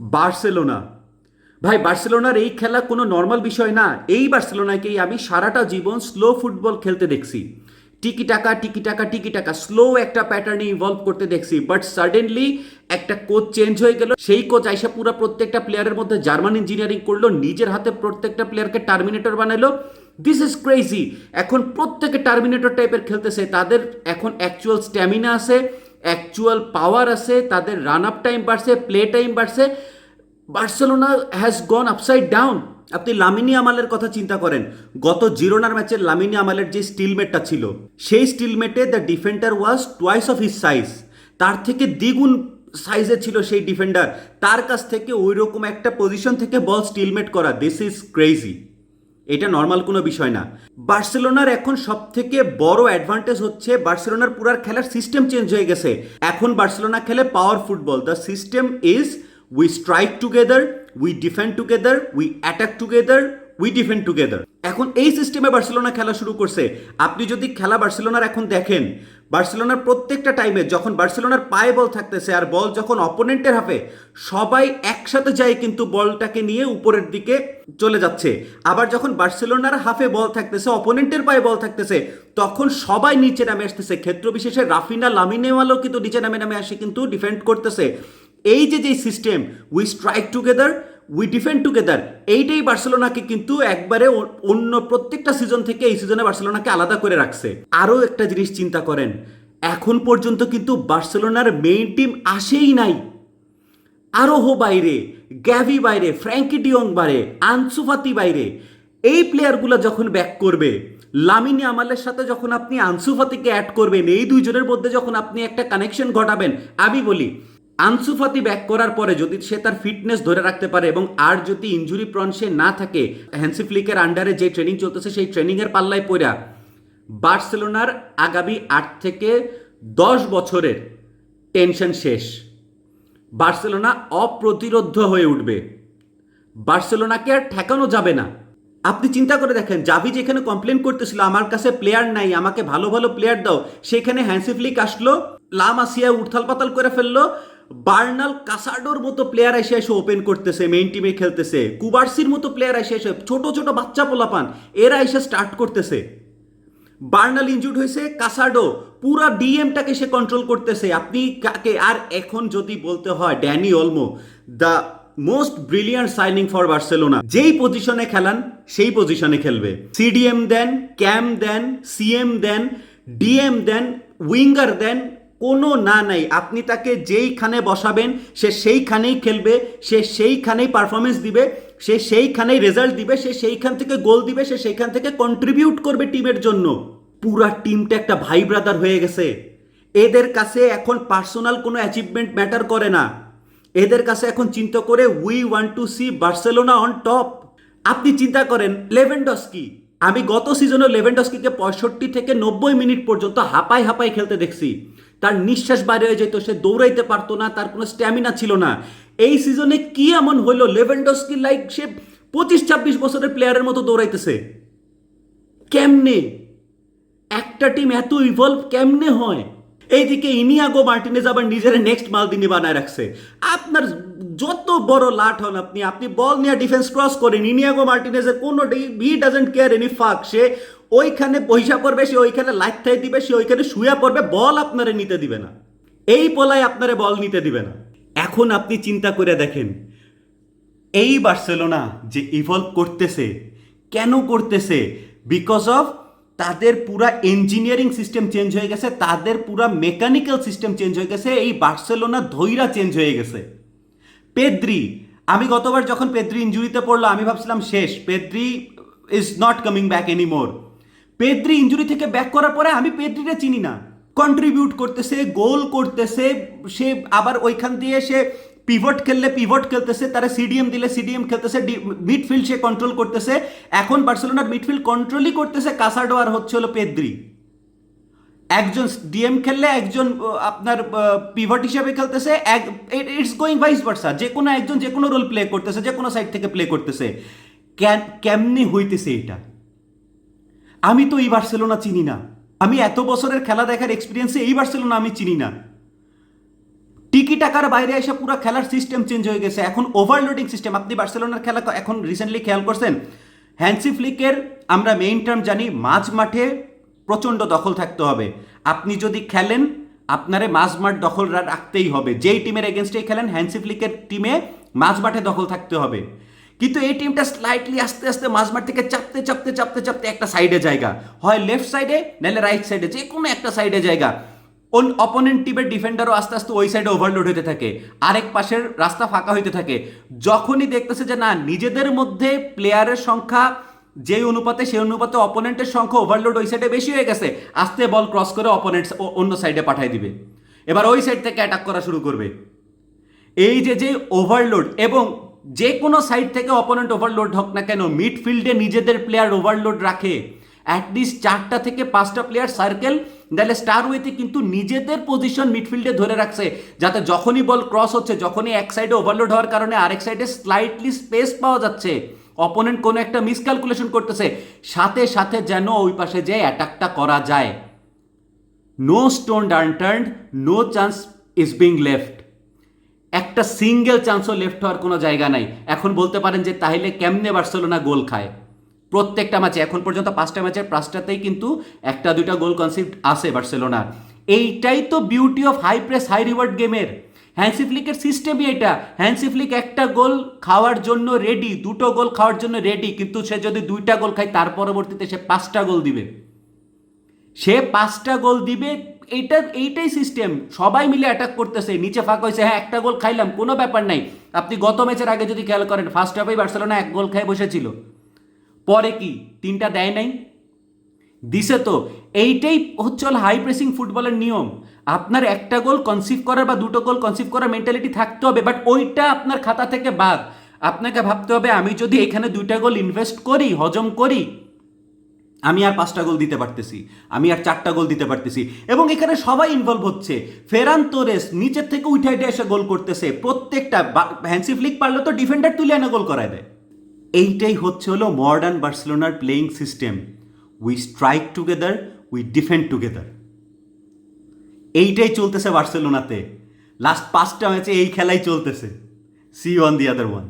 Barcelona. ভাই, বার্সেলোনার এই খেলা কোনো নর্মাল বিষয় না। এই বার্সেলোনাকেই আমি সারাটা জীবন স্লো ফুটবল খেলতে দেখছি। টিকি টাকা টিকি টাকা টিকি টাকা স্লো একটা প্যাটার্নে ইনভলভ করতে দেখছি। বাট সাডেনলি একটা কোচ চেঞ্জ হয়ে গেল। সেই কোচ আইসা পুরো প্রত্যেকটা প্লেয়ারের মধ্যে জার্মান ইঞ্জিনিয়ারিং করল। নিজের হাতে প্রত্যেকটা প্লেয়ারকে টার্মিনেটর বানাইলো দিস ইজ ক্রেজি এখন প্রত্যেকে টার্মিনেটর টাইপের খেলতেছে। তাদের এখন অ্যাকচুয়াল স্ট্যামিনা আছে। অ্যাকচুয়াল পাওয়ার আছে, তাদের রান আপ টাইম বাড়ছে প্লে টাইম বাড়ছে। Barcelona has gone upside down আপনি লামিনি আমালের কথা চিন্তা করেন। গত জিরোনার ম্যাচের লামিনি আমালের যে স্টিলমেটটা ছিল, সেই স্টিলমেটে the defender was twice of his size তার থেকে দ্বিগুণ সাইজে ছিল সেই ডিফেন্ডার তার কাছ থেকে ওই রকম একটা পজিশন থেকে বল স্টিলমেট করা। দিস ইজ ক্রেজি এটা নর্মাল কোনো বিষয় না। বার্সেলোনার এখন সব থেকে বড় অ্যাডভান্টেজ হচ্ছে বার্সেলোনার পুরার খেলার সিস্টেম চেঞ্জ হয়ে গেছে। এখন বার্সেলোনা খেলে power football the system is we strike together we defend together we attack together we defend together এখন এই সিস্টেমে বার্সেলোনা খেলা শুরু করছে। আপনি যদি খেলা বার্সেলোনার এখন দেখেন বার্সেলোনার প্রত্যেকটা টাইমে যখন বার্সেলোনার পায়ে বল থাকতেছে আর বল যখন অপোনেন্টের হাফে সবাই একসাথে যায় কিন্তু বলটাকে নিয়ে উপরের দিকে চলে যাচ্ছে। আবার যখন বার্সেলোনার হাফে বল থাকতেছে অপোনেন্টের পায়ে বল থাকতেছে, তখন সবাই নিচে নামে আসতেছে। ক্ষেত্র বিশেষে রাফিনা লামিনেওয়ালাও কিন্তু নিচে নামে নামে আসে কিন্তু ডিফেন্ড করতেছে। এই যে যে system we strike together we defend together এইটাই বার্সেলোনাকে কিন্তু একবারে অন্য প্রত্যেকটা সিজন থেকে এই সিজনে বার্সেলোনাকে আলাদা করে রাখছে। আরও একটা জিনিস চিন্তা করেন, এখন পর্যন্ত কিন্তু বার্সেলোনার মেইন টিম আসেই নাই। আরোহ বাইরে, গ্যাভি বাইরে, ফ্র্যাঙ্কি ডিয়ং বাইরে আনসুফাতি বাইরে। এই প্লেয়ারগুলো যখন ব্যাক করবে, লামিনী আমালের সাথে যখন আপনি আনসুফাতিকে অ্যাড করবেন, এই দুইজনের মধ্যে যখন আপনি একটা কানেকশন ঘটাবেন, আমি বলি আনসুফাতি ব্যাক করার পরে যদি সে তার ফিটনেস ধরে রাখতে পারে এবং আর যদি ইঞ্জুরি প্রন সে না থাকে হ্যান্সি ফ্লিকের আন্ডারে যে ট্রেনিং চলতেছে সেই ট্রেনিংয়ের পাল্লায় পড়া বার্সেলোনার আগামী আট থেকে দশ বছরের টেনশন শেষ। বার্সেলোনা অপ্রতিরোধ্য হয়ে উঠবে। বার্সেলোনাকে আর ঠেকানো যাবে না। আপনি চিন্তা করে দেখেন, জাভি যেখানে কমপ্লেন করতেছিল, আমার কাছে প্লেয়ার নাই, আমাকে ভালো ভালো প্লেয়ার দাও, সেখানে হ্যান্সিফ্লিক আসলো লাম আসিয়া উঠাল পাতাল করে ফেলল বার্নাল কাসাডোর মতো প্লেয়ার এসে এসে ওপেন করতেছে মেইন টিমে খেলতেছে। কুবার্সির মতো প্লেয়ার এসে এসে, ছোট ছোট বাচ্চা পোলাপান, এরা এসে স্টার্ট করতেছে। বার্নাল ইনজুর্ড হয়েছে, কাসাডো পুরা ডিএমটাকে সে কন্ট্রোল করতেছে। আপনি কাকে, আর এখন যদি বলতে হয়, Dani Olmo the most brilliant signing for Barcelona. যেই পজিশনে খেলান, সেই পজিশনে খেলবে। CDM then CAM then CM then DM then winger then কোনো না নাই। আপনি তাকে যেইখানে বসাবেন, সে সেইখানেই খেলবে, সে সেইখানেই পারফরমেন্স দিবে, সে সেইখানেই রেজাল্ট দিবে, সে সেইখান থেকে গোল দিবে, সে সেইখান থেকে কন্ট্রিবিউট করবে টিমের জন্য। পুরা টিমটা একটা ভাই ব্রাদার হয়ে গেছে। এদের কাছে এখন পার্সোনাল কোনো অ্যাচিভমেন্ট ম্যাটার করে না। এদের কাছে এখন চিন্তা করে we want to see Barcelona on top আপনি চিন্তা করেন লেভেন্ডস্কি আমি গত সিজনে লেভেন্ডস্কিকে পঁয়ষট্টি থেকে নব্বই মিনিট পর্যন্ত হাঁপাই হাঁপাই খেলতে দেখছি। তার নিঃশ্বাস বাইরে হয়ে যেত, সে দৌড়াইতে পারতো না, তার কোনো স্ট্যামিনা ছিল না। এই সিজনে কি এমন হইল লেভেন্ডস্কি লাইক সে পঁচিশ, ছাব্বিশ বছরের প্লেয়ারের মতো দৌড়াইতেছে। কেমনে? একটা টিম এত ইভলভ কেমনে হয়? এইদিকে ইনিয়াগো মার্টিনেজ আবার নিজের নেক্সট মালদিনি বানায় রাখছে। আপনার যত বড় লাট হন আপনি আপনি বল নিয়ে ডিফেন্স ক্রস করেন, ইনিয়াগো মার্টিনেজের কোনো হি ডাজেন্ট কেয়ার এনি ফাক সে ওইখানে পয়সা পড়বে, সে ওইখানে লাইথাই দিবে, সে ওইখানে শুয়ে পড়বে, বল আপনারে নিতে দিবে না। এই পলায় আপনারে বল নিতে দিবে না। এখন আপনি চিন্তা করে দেখেন, এই বার্সেলোনা যে ইভলভ করতেছে, কেন করতেছে? বিকজ অফ তাদের পুরা ইঞ্জিনিয়ারিং সিস্টেম চেঞ্জ হয়ে গেছে, তাদের পুরা মেকানিক্যাল সিস্টেম চেঞ্জ হয়ে গেছে, এই বার্সেলোনা ধৈরা চেঞ্জ হয়ে গেছে। পেদ্রি, আমি গতবার যখন পেদ্রি ইঞ্জুরিতে পড়ল, আমি ভাবছিলাম, শেষ, Pedri is not coming back anymore Pedri injury থেকে ব্যাক করার পরে আমি পেদ্রিটা চিনি না। কন্ট্রিবিউট করতেছে গোল করতেছে, সে আবার ওইখান দিয়ে সে পিভট খেললে পিভট খেলতেছে, তারা সিডিএম দিলে সিডিএম খেলতেছে মিডফিল্ড সে কন্ট্রোল করতেছে। এখন বার্সেলোনার মিডফিল্ড কন্ট্রোলই করতেছে কাসাডো আর হচ্ছে হলো পেদ্রি একজন ডিএম খেললে একজন আপনার পিভট হিসেবে খেলতেছে, এক ইটস গোয়িং ভাইস ভার্সা যে কোনো একজন যে কোনো রোল প্লে করতেছে, যে কোনো সাইড থেকে প্লে করতেছে। কেমনে হইতেছে এটা? আমি তো এই বার্সেলোনা চিনি না। আমি এত বছরের খেলা দেখার এক্সপিরিয়েন্সে এই বার্সেলোনা আমি চিনি না। টিকি টাকার বাইরে এসে পুরো খেলার সিস্টেম চেঞ্জ হয়ে গেছে। এখন ওভারলোডিং সিস্টেম আপনি বার্সেলোনার খেলা এখন রিসেন্টলি খেয়াল করছেন? হ্যান্সি ফ্লিকের আমরা মেইন টার্ম জানি, মাঝ মাঠে প্রচণ্ড দখল থাকতে হবে। আপনি যদি খেলেন, আপনারে মাঝ মাঠ দখল রাখতেই হবে। যেই টিমের এগেনস্টেই খেলেন হ্যান্সি ফ্লিকের টিমে মাঝ মাঠে দখল থাকতে হবে। কিন্তু এই টিমটা স্লাইটলি আস্তে আস্তে মাঝ মাঠ থেকে চাপতে চাপতে চাপতে চাপতে একটা সাইডে জায়গা। হয় লেফট সাইডে নাহলে রাইট সাইডে যে কোনো একটা সাইডে জায়গা। ওন অপোনেন্ট টিমের ডিফেন্ডারও আস্তে আস্তে ওই সাইডে ওভারলোড হতে থাকে। আরেক পাশের রাস্তা ফাঁকা হইতে থাকে। যখনই দেখতেছে যে না, নিজেদের মধ্যে প্লেয়ারের সংখ্যা যে অনুপাতে, সেই অনুপাতে অপোনেন্টের সংখ্যা ওভারলোড ওই সাইডে বেশি হয়ে গেছে, আস্তে বল ক্রস করে অপোনেন্ট অন্য সাইডে পাঠিয়ে দিবে। এবার ওই সাইড থেকে অ্যাটাক করা শুরু করবে। এই যে যে ওভারলোড এবং যে কোনো সাইড থেকে অপোনেন্ট ওভারলোড হোক না কেন মিডফিল্ডে নিজেদের প্লেয়ার ওভারলোড রাখে। অ্যাটলিস্ট চারটা থেকে পাঁচটা প্লেয়ার সার্কেল তাহলে স্টার ওয়েতে কিন্তু নিজেদের পজিশন মিডফিল্ডে ধরে রাখছে। যাতে যখনই বল ক্রস হচ্ছে, যখনই এক সাইডে ওভারলোড হওয়ার কারণে আরেক সাইডে স্লাইটলি স্পেস পাওয়া যাচ্ছে। অপোনেন্ট কোনো একটা মিসক্যালকুলেশন করতেছে। সাথে সাথে যেন ওই পাশে যে অ্যাটাকটা করা যায়। No stone unturned no chance is being left একটা সিঙ্গেল চান্সও লেফট হওয়ার কোনো জায়গা নাই। এখন বলতে পারেন যে তাহলে কেমনে বার্সেলোনা গোল খায়? প্রত্যেকটা ম্যাচে এখন পর্যন্ত পাঁচটা ম্যাচের পাঁচটাতেই কিন্তু একটা দুইটা গোল কনসিভ আছে বার্সেলোনার। এইটাই তো beauty of high press high reward গেমের হ্যান্সি ফ্লিকের সিস্টেমই এটা হ্যান্সি ফ্লিক একটা গোল খাওয়ার জন্য রেডি দুটো গোল খাওয়ার জন্য রেডি কিন্তু সে যদি দুইটা গোল খায়, তার পরবর্তীতে সে পাঁচটা গোল দিবে। সে পাঁচটা গোল দিবে এইটা, এইটাই সিস্টেম সবাই মিলে অ্যাটাক করতেছে। নিচে ফাঁকা হয়েছে হ্যাঁ একটা গোল খাইলাম, কোনো ব্যাপার নাই। আপনি গত ম্যাচের আগে যদি খেয়াল করেন ফার্স্ট হাফেই বার্সেলোনা এক গোল খাই বসেছিল। পরে কি? তিনটা দেয় নাই। দিছে তো। এইটাই হচ্ছে হাই প্রেসিং ফুটবলের নিয়ম। আপনার একটা গোল কনসিভ করার বা দুটো গোল কনসিভ করার মেন্টালিটি থাকতে হবে বাট ওইটা আপনার খাতা থেকে বাদ। আপনাকে ভাবতে হবে, আমি যদি এখানে দুইটা গোল ইনভেস্ট করি, হজম করি আমি আর পাঁচটা গোল দিতে পারতেছি, আমি আর চারটা গোল দিতে পারতেছি। এবং এখানে সবাই ইনভলভ হচ্ছে। ফেরান তোরেস নিচের থেকে উঠে উঠে এসে গোল করতেছে। প্রত্যেকটা হ্যান্সি ফ্লিক পারলে তো ডিফেন্ডার তুলে এনে গোল করায় দেয়। এইটাই হচ্ছে হলো মডার্ন বার্সেলোনার playing system we strike together we defend together এইটাই চলতেছে বার্সেলোনাতে লাস্ট পাঁচটা ম্যাচে এই খেলাই চলতেছে। See on the other one